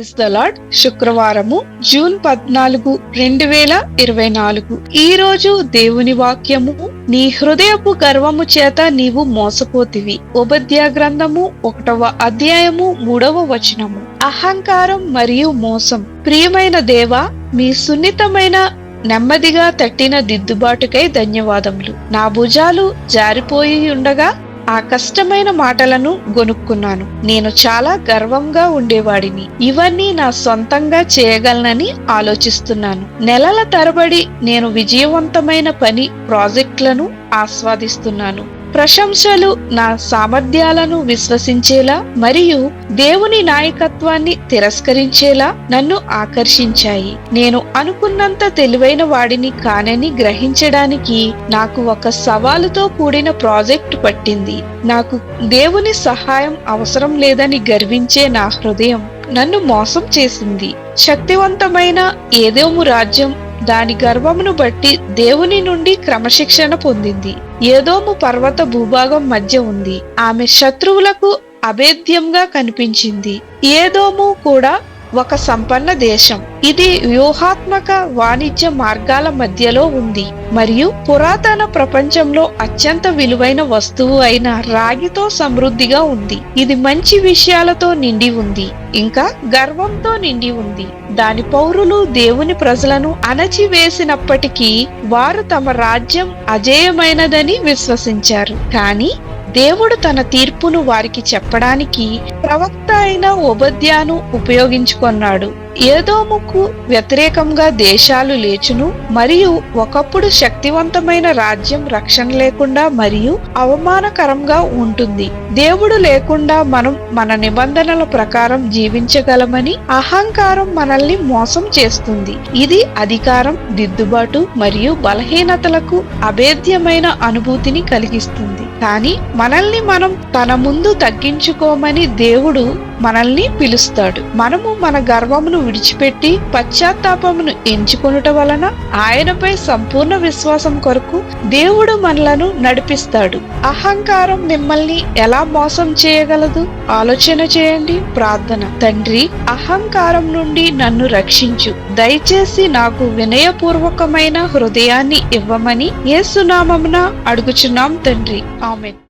Praise the శుక్రవారము June పద్నాలుగు రెండు వేల ఇరవై నాలుగు. ఈ రోజు దేవుని వాక్యము నీ హృదయపు గర్వము చేత నీవు మోసపోతివి. ఉపధ్యా గ్రంథము ఒకటవ అధ్యాయము మూడవ వచనము. అహంకారం మరియు మోసం. ప్రియమైన దేవా మీ సున్నితమైన నెమ్మదిగా తట్టిన దిద్దుబాటుకై ధన్యవాదములు. నా భుజాలు జారిపోయి ఉండగా ఆ కష్టమైన మాటలను గొనుక్కున్నాను. నేను చాలా గర్వంగా ఉండేవాడిని. ఇవన్నీ నా సొంతంగా చేయగలనని ఆలోచిస్తున్నాను. నెలల తరబడి నేను విజయవంతమైన పని ప్రాజెక్టులను ఆస్వాదిస్తున్నాను. ప్రశంసలు నా సామర్థ్యాలను విశ్వసించేలా మరియు దేవుని నాయకత్వాన్ని తిరస్కరించేలా నన్ను ఆకర్షించాయి. నేను అనుకున్నంత తెలివైన వాడిని కానని గ్రహించడానికి నాకు ఒక సవాలుతో కూడిన ప్రాజెక్ట్ పట్టింది. నాకు దేవుని సహాయం అవసరం లేదని గర్వించే నా హృదయం నన్ను మోసం చేసింది. శక్తివంతమైన ఏదేము రాజ్యం దాని గర్వమును బట్టి దేవుని నుండి క్రమశిక్షణ పొందింది. ఏదోము పర్వత భూభాగం మధ్య ఉంది. ఆమె శత్రువులకు అభేద్యంగా కనిపించింది. ఏదోము కూడా ఒక సంపన్న దేశం. ఇది వ్యూహాత్మక వాణిజ్య మార్గాల మధ్యలో ఉంది. మరియు పురాతన ప్రపంచంలో అత్యంత విలువైన వస్తువు అయిన రాగితో సమృద్ధిగా ఉంది. ఇది మంచి విషయాలతో నిండి ఉంది. ఇంకా గర్వంతో నిండి ఉంది. దాని పౌరులు దేవుని ప్రజలను అణచివేసినప్పటికీ వారు తమ రాజ్యం అజేయమైనదని విశ్వసించారు. కానీ దేవుడు తన తీర్పును వారికి చెప్పడానికి ప్రవక్త అయిన ఉపద్యాను ఉపయోగించుకున్నాడు. ఏదోముకు వ్యతిరేకంగా దేశాలు లేచును మరియు ఒకప్పుడు శక్తివంతమైన రాజ్యం రక్షణ లేకుండా మరియు అవమానకరంగా ఉంటుంది. దేవుడు లేకుండా మనం మన నిబంధనల ప్రకారం జీవించగలమని అహంకారం మనల్ని మోసం చేస్తుంది. ఇది అధికారం దిద్దుబాటు మరియు బలహీనతలకు అభేద్యమైన అనుభూతిని కలిగిస్తుంది. కానీ మనల్ని మనం తన ముందు తగ్గించుకోమని దేవుడు మనల్ని పిలుస్తాడు. మనము మన గర్వమును విడిచిపెట్టి పశ్చాత్తాపమును ఎంచుకొనుట వలన ఆయనపై సంపూర్ణ విశ్వాసం కొరకు దేవుడు మనలను నడిపిస్తాడు. అహంకారం మిమ్మల్ని ఎలా మోసం చేయగలదు? ఆలోచన చేయండి ప్రార్థన. తండ్రి అహంకారం నుండి నన్ను రక్షించు. దయచేసి నాకు వినయపూర్వకమైన హృదయాన్ని ఇవ్వమని ఏ సునామమున అడుగుచున్నాం తండ్రి. ఆమెన్.